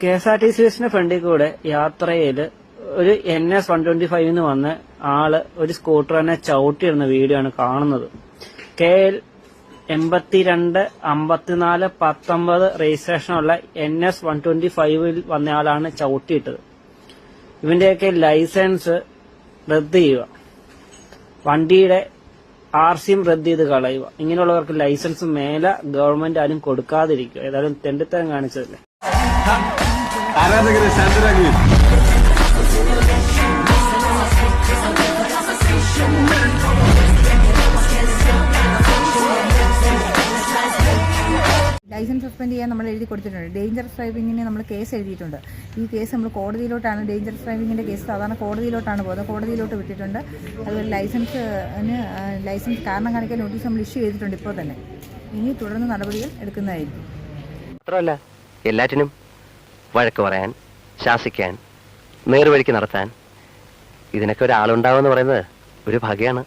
K S R T C ബസിന്റെ ഫ്രണ്ടിൽ കൂടെ യാത്രയിൽ ഒരു എൻ എസ് വൺ ട്വന്റി ഫൈവിന്ന് വന്ന് ആൾ ഒരു സ്കൂട്ടർ തന്നെ ചവിട്ടിയിടുന്ന വീഡിയോ ആണ് കാണുന്നത്. കെ എൽ എൺപത്തിരണ്ട് അമ്പത്തിനാല് പത്തൊമ്പത് രജിസ്ട്രേഷനുള്ള എൻ എസ് വൺ ട്വന്റി ഫൈവിൽ വന്നയാളാണ് ചവിട്ടിയിട്ടത്. ഇവന്റെയൊക്കെ ലൈസൻസ് റദ്ദ് ചെയ്യുക. വണ്ടിയുടെ ആർ സിയും റദ്ദ് ചെയ്ത് കളയുക. ഇങ്ങനെയുള്ളവർക്ക് ലൈസൻസ് മേലെ ഗവൺമെന്റ് ആരും കൊടുക്കാതിരിക്കുക. ഏതായാലും തെണ്ടിത്തരം കാണിച്ചതല്ലേ? ആരാധകരെ ശാന്തരാകുവിൻ ലൈസൻസ് സസ്പെൻഡ് ചെയ്യാൻ നമ്മൾ എഴുതി കൊടുത്തിട്ടുണ്ട്. ഡേഞ്ചറസ് ഡ്രൈവിങ്ങിന് നമ്മൾ കേസ് എഴുതിയിട്ടുണ്ട്. ഈ കേസ് നമ്മൾ കോടതിയിലോട്ടാണ് ഡേഞ്ചറസ് ഡ്രൈവിങ്ങിന്റെ കേസ് സാധാരണ കോടതിയിലോട്ടാണ് പോകുന്നത്. കോടതിയിലോട്ട് വിട്ടിട്ടുണ്ട്. അതുപോലെ ലൈസൻസിന് ലൈസൻസ് കാരണം കാണിക്കാൻ നോട്ടീസ് നമ്മൾ ഇഷ്യൂ ചെയ്തിട്ടുണ്ട് ഇപ്പോൾ തന്നെ. ഇനി തുടർന്ന് നടപടികൾ എടുക്കുന്നതായിരിക്കും. മാത്രമല്ല എല്ലാറ്റിനും വഴക്ക് പറയാൻ ശാസിക്കാൻ നേർവഴിക്ക് നടത്താൻ ഇതിനൊക്കെ ഒരാളുണ്ടാവുമെന്ന് പറയുന്നത് ഒരു ഭാഗ്യമാണ്